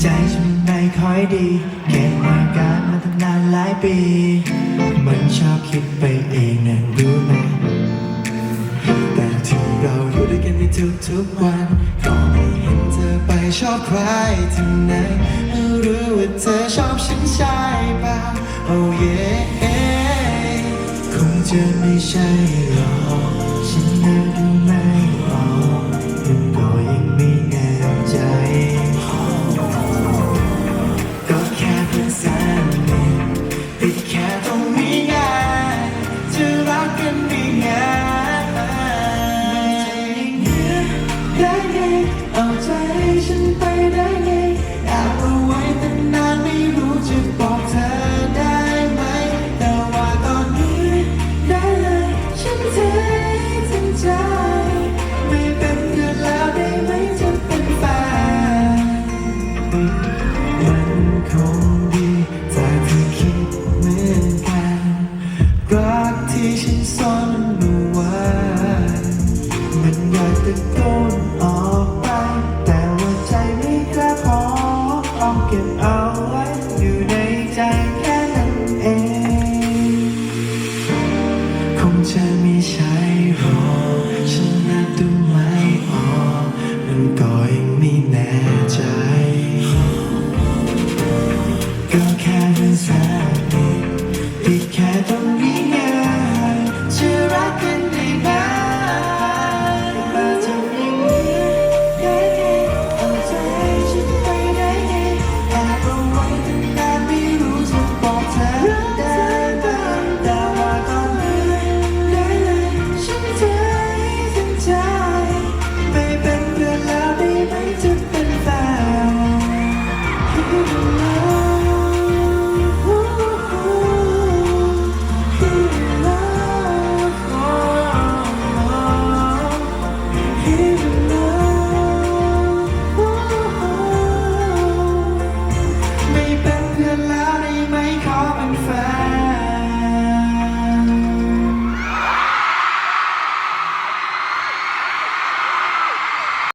ใจฉันไม่ค่อยดีเก็บอาการมาตั้งนานหลายปี มันชอบคิดไปเองนะรู้ไหมแต่ที่เราอยู่ด้วยกันในทุกๆวัน ก็ไม่เห็นเธอไปชอบใครที่ไหนรือว่าเธอชอบฉันใช่เปล่า Oh yeah คงจะไม่ใช่หรอก เก็บเอาไว้อยู่ในใจแค่นั้นเอง คงจะม่ใช่รอฉันนับดูไม่ออกมันก็ยังไม่แน่ใจ